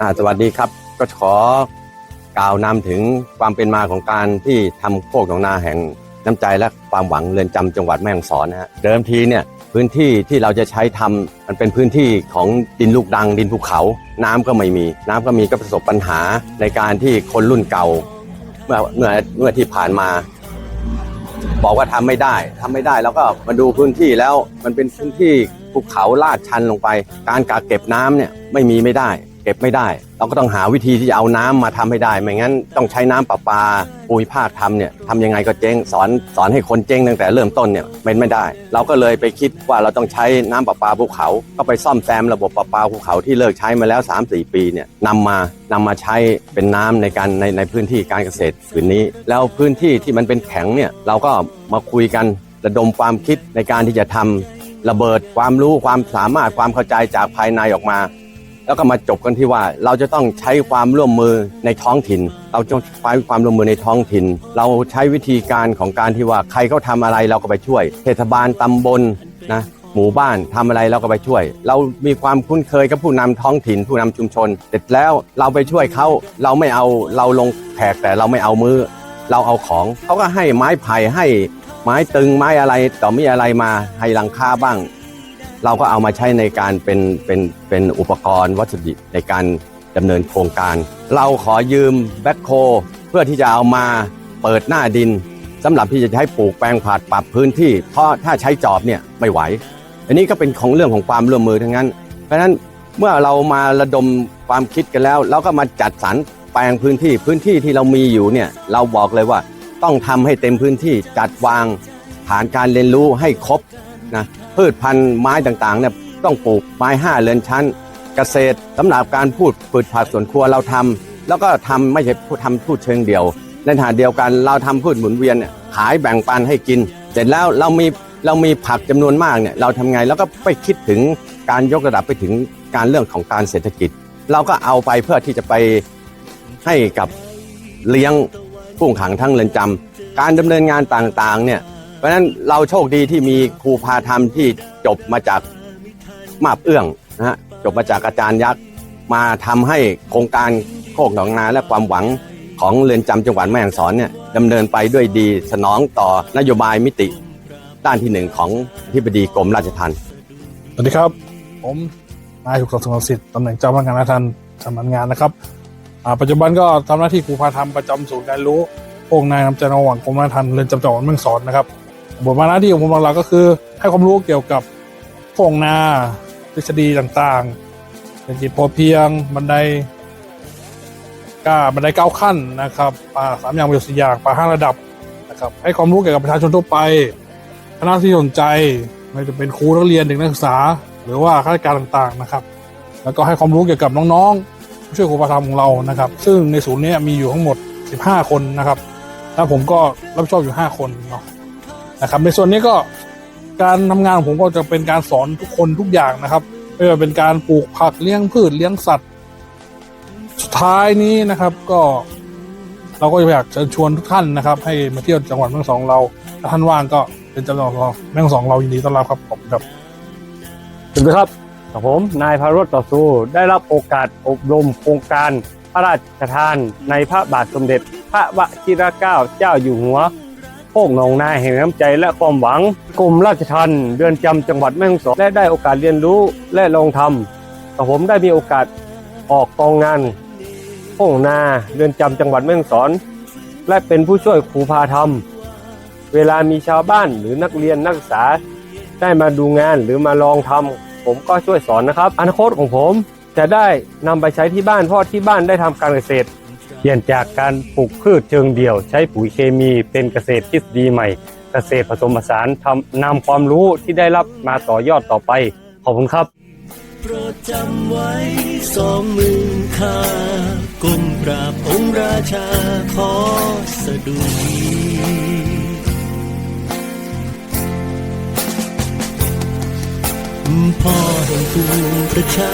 อ่าสวัสดีครับ ก็ขอกล่าวนำถึงความเป็นมาของการที่ทำโคกหนองนาแห่งน้ำใจและความหวังเรือนจำจังหวัดแม่ฮ่องสอนนะฮะเดิมทีเนี่ยพื้นที่ที่เราจะใช้ทำมันเป็นพื้นที่ของดินลูกดังดินภูเขา น้ำก็ไม่มี น้ำก็มีก็ประสบปัญหาในการที่คนรุ่นเก่า เมื่อเมื่อเมื่อที่ผ่านมา บอกว่าทำไม่ได้ทำไม่ได้แล้วก็มาดูพื้นที่แล้วมันเป็นพื้นที่ภูเขาลาดชันลงไป การกักเก็บน้ำเนี่ยไม่มีไม่ได้ ก็บไม่ได้ เราก็ต้องหาวิธีที่จะเอาน้ำมาทำให้ได้ ไม่งั้นต้องใช้น้ำประปาภูมิภาคทำเนี่ยทำยังไงก็เจ๊งสอนสอนให้คนเจ๊งตั้งแต่เริ่มต้นเนี่ยเป็นไม่ได้ เราก็เลยไปคิดว่าเราต้องใช้น้ำประปาภูเขา ก็ไปซ่อมแซมระบบประปาภูเขาที่เลิกใช้มาแล้ว 3-4 ปีเนี่ยนำมานำมาใช้เป็นน้ำในการในในพื้นที่การเกษตรผืนนี้ แล้วพื้นที่ที่มันเป็นแข็งเนี่ยเราก็มาคุยกันระดมความคิดในการที่จะทำระเบิดความรู้ความสามารถความเข้าใจจากภายในออกมา แล้วก็มาจบกันที่ว่าเราจะต้องใช้ความร่วมมือในท้องถิ่น เราต้องใช้ความร่วมมือในท้องถิ่น เราใช้วิธีการของการที่ว่าใครเขาทำอะไรเราก็ไปช่วยเทศบาลตำบลนะหมู่บ้านทำอะไรเราก็ไปช่วย เรามีความคุ้นเคยกับผู้นำท้องถิ่น ผู้นำชุมชน เสร็จแล้วเราไปช่วยเขาเราไม่เอาเราลงแขกแต่เราไม่เอามือ เราเอาของเขาก็ให้ไม้ไผ่ให้ไม้ตึงไม้อะไรต่อมีอะไรมาให้หลังคาบ้าง เราก็เอามาใช้ในการเป็นเป็นเป็นอุปกรณ์วัสดุในการดำเนินโครงการ เราขอยืมแบ็คโคเพื่อที่จะเอามาเปิดหน้าดินสำหรับที่จะใช้ปลูกแปลงผัดปรับพื้นที่เพราะถ้าใช้จอบเนี่ยไม่ไหว อันนี้ก็เป็นของเรื่องของความร่วมมือทั้งนั้น เพราะฉะนั้นเมื่อเรามาระดมความคิดกันแล้ว เราก็มาจัดสรรแปลงพื้นที่พื้นที่ที่เรามีอยู่เนี่ยเราบอกเลยว่าต้องทำให้เต็มพื้นที่จัดวางฐานการเรียนรู้ให้ครบนะ พืชพันธุ์ไม้ต่างๆเนี่ยต้องปลูกไม้ห้าเรือนชั้น เกษตรสำหรับการพูดพืชผักสวนครัวเราทำแล้วก็ทำไม่ใช่พูดทำพูดเชิงเดียว ในขณะเดียวกันเราทำพืชหมุนเวียนเนี่ยขายแบ่งปันให้กิน เสร็จแล้วเรามีเรามีผักจำนวนมากเนี่ยเราทำไงแล้วก็ไปคิดถึงการยกระดับไปถึงการเรื่องของการเศรษฐกิจ เราก็เอาไปเพื่อที่จะไปให้กับเลี้ยงผู้ขังทั้งเรือนจำการดำเนินงานต่างๆเนี่ย เพราะฉะนั้นเราโชคดีที่มีครูพาธรรมที่จบมาจากมาบเอื้องนะฮะจบมาจากอาจารย์ยักษ์มาทำให้โครงการโคกหนองนาและความหวังของเรือนจำจังหวัดแม่ฮ่องสอนเนี่ยดำเนินไปด้วยดีสนองต่อนโยบายมิติ ด้านที่หนึ่งของอธิบดีกรมราชทัณฑ์สวัสดีครับ ผมนายถูกสังสมสิทธิ์ตำแหน่งเจ้าพนักงานราชทัณฑ์สำนักงานนะครับปัจจุบันก็ทำหน้าที่ครูพาธรรมประจำศูนย์การรู้พวกนายนำใจระหว่างกรมราชทัณฑ์เรือนจำจังหวัดแม่ฮ่องสอนนะครับ บทบาทหน้าที่ของผมหลักๆก็คือ ให้ความรู้เกี่ยวกับโครงนาทฤษฎีต่างๆเศรษฐกิจพอเพียง บันไดก้าบันไดเก้าขั้นนะครับป่าสามอย่างประโยชน์สี่อย่างป่าห้าระดับนะครับให้ความรู้เกี่ยวกับประชาชนทั่วไปคณะที่สนใจไม่ว่าจะเป็นครูนักเรียนเด็กนักศึกษา หรือว่าข้าราชการต่างๆนะครับ แล้วก็ให้ความรู้เกี่ยวกับน้องๆผู้ช่วยครูประธรรมของเรานะครับ ซึ่งในศูนย์นี้มีอยู่ทั้งหมด 15 คนนะครับแล้วผมก็รับผิดชอบอยู่ 5 คนเนาะ นะครับ ในส่วนนี้ก็การทำงานของผมก็จะเป็นการสอนทุกคนทุกอย่างนะครับไม่ว่าเป็นการปลูกผักเลี้ยงพืชเลี้ยงสัตว์ สุดท้ายนี้นะครับ ก็เราก็อยากเชิญชวนทุกท่านนะครับ ให้มาเที่ยวจังหวัดแม่ฮ่องสอนเราถ้าท่านว่างก็เป็นจังหวัดแม่ฮ่องสอนเรายินดีต้อนรับครับผมครับสวัสดีครับกับผมนายพารถต่อสู้ได้รับโอกาสอบรมโครงการพระราชทานในพระบาทสมเด็จ พระวชิรเกล้าเจ้าอยู่หัว คกหนองนาแห่งน้ำใจและความหวังกรมราชทัณฑ์เรือนจำจังหวัดแม่ฮ่องสอนและได้โอกาสเรียนรู้และลองทำกับผมได้มีโอกาสออกกองงานโคกนาเรือนจำจังหวัดแม่ฮ่องสอน และเป็นผู้ช่วยครูพาทำเวลามีชาวบ้านหรือนักเรียนนักศึกษา ได้มาดูงานหรือมาลองทำผมก็ช่วยสอนนะครับ อนาคตของผมจะได้นำไปใช้ที่บ้านเพราะที่บ้านได้ทำการเกษตร เปลี่ยนจากการปลูกพืชเชิงเดี่ยว ใช้ปุ๋ยเคมีเป็นเกษตรทฤษฎีใหม่ เกษตรผสมผสานทำนำความรู้ที่ได้รับมาต่อยอดต่อไป ขอบคุณครับโปรดจำไว้สองมือข้าก้มกราบองค์ราชาขอสะดุดีพ่อแห่งปวงประชา